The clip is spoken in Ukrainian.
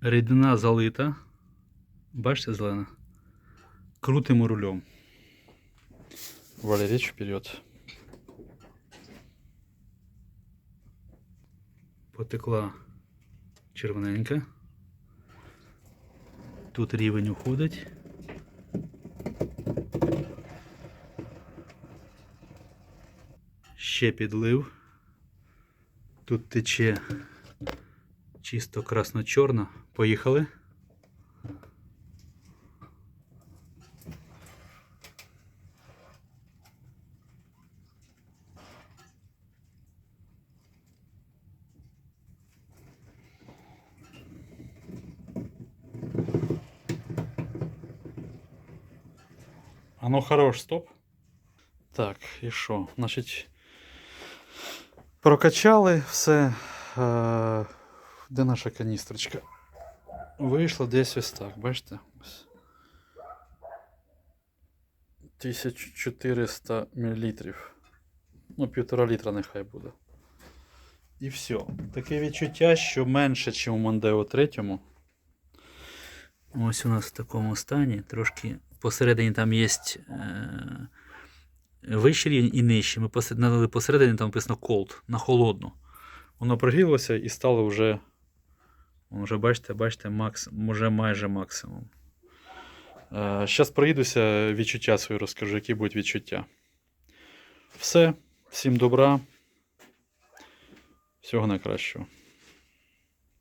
Рідина залита. Бачите, зелена? Крутимо рулем. Валерич вперед. Потекла червоненька. Тут рівень уходить. Ще підлив. Тут тече чисто красно-чорно. Поїхали. А ну хорош, стоп. Так, і що? Значить, прокачали все. Е, де наша каністрочка? Вийшло десь ось так, бачите? 1400 мл. Ну, півтора літра нехай буде. І все. Таке відчуття, що менше, ніж у Мондео 3. Ось у нас в такому стані. Трошки посередині там є е, вищий рівень і нижчий. Ми посеред- посередині, там написано cold, на холодну. Воно прогрілося і стало вже, вже бачите, бачите, макс, вже майже максимум. Зараз проїдуся, відчуття свої розкажу, які будуть відчуття. Все, всім добра. Всього найкращого.